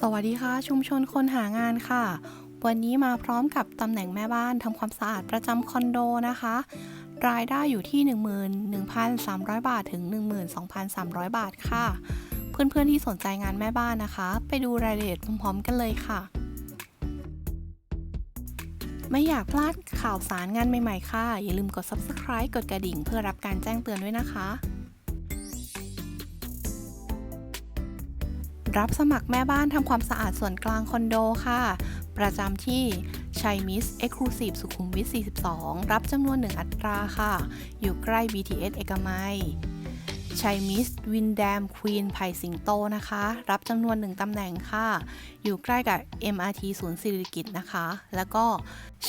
สวัสดีค่ะ ชุมชนคนหางานค่ะ วันนี้มาพร้อมกับตำแหน่งแม่บ้านทำความสะอาดประจำคอนโดนะคะ รายได้อยู่ที่ 11,300 บาทถึง 12,300 บาทค่ะ เพื่อนๆที่สนใจงานแม่บ้านนะคะ ไปดูรายละเอียดพร้อมๆกันเลยค่ะ ไม่อยากพลาดข่าวสารงานใหม่ๆค่ะ อย่าลืมกด subscribe กดกระดิ่งเพื่อรับการแจ้งเตือนด้วยนะคะ รับสมัครแม่บ้านทำความสะอาดส่วนกลางคอนโดค่ะ ประจำที่ชัยมิสเอ็กซ์คลูซีฟสุขุมวิท 42 รับจำนวนหนึ่งอัตราค่ะ อยู่ใกล้ BTS เอกมัยชัยมิสวินแดมควีนไผ่สิงโตนะคะ รับจำนวนหนึ่งตำแหน่งค่ะ อยู่ใกล้กับ MRT ศูนย์สิริกิตนะคะ แล้วก็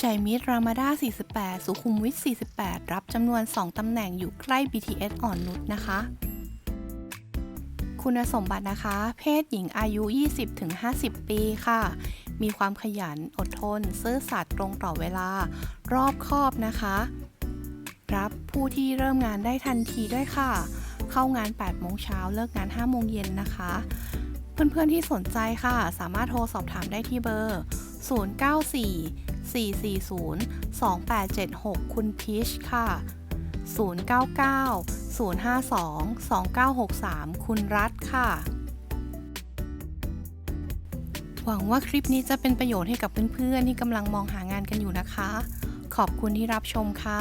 ชัยมิสรามาดา48 สุขุมวิท 48 รับจำนวน 2ตำแหน่งอยู่ใกล้ BTS อ่อนนุชนะคะ คุณสมบัตินะคะ เพศหญิงอายุ 20-50 ปีค่ะ มีความขยันอดทน ซื่อสัตย์ตรงต่อเวลา รอบคอบนะคะ รับผู้ที่เริ่มงานได้ทันทีด้วยค่ะ เข้างาน 8 โมงเช้าเลิกงาน 5 โมงเย็นนะคะ เพื่อนๆที่สนใจค่ะ สามารถโทรสอบถามได้ที่เบอร์ 094 440 2876 คุณพีชค่ะ 099 052 2963 คุณรัฐค่ะ หวังว่าคลิปนี้จะเป็นประโยชน์ให้กับเพื่อนๆ ที่กำลังมองหางานกันอยู่นะคะ ขอบคุณที่รับชมค่ะ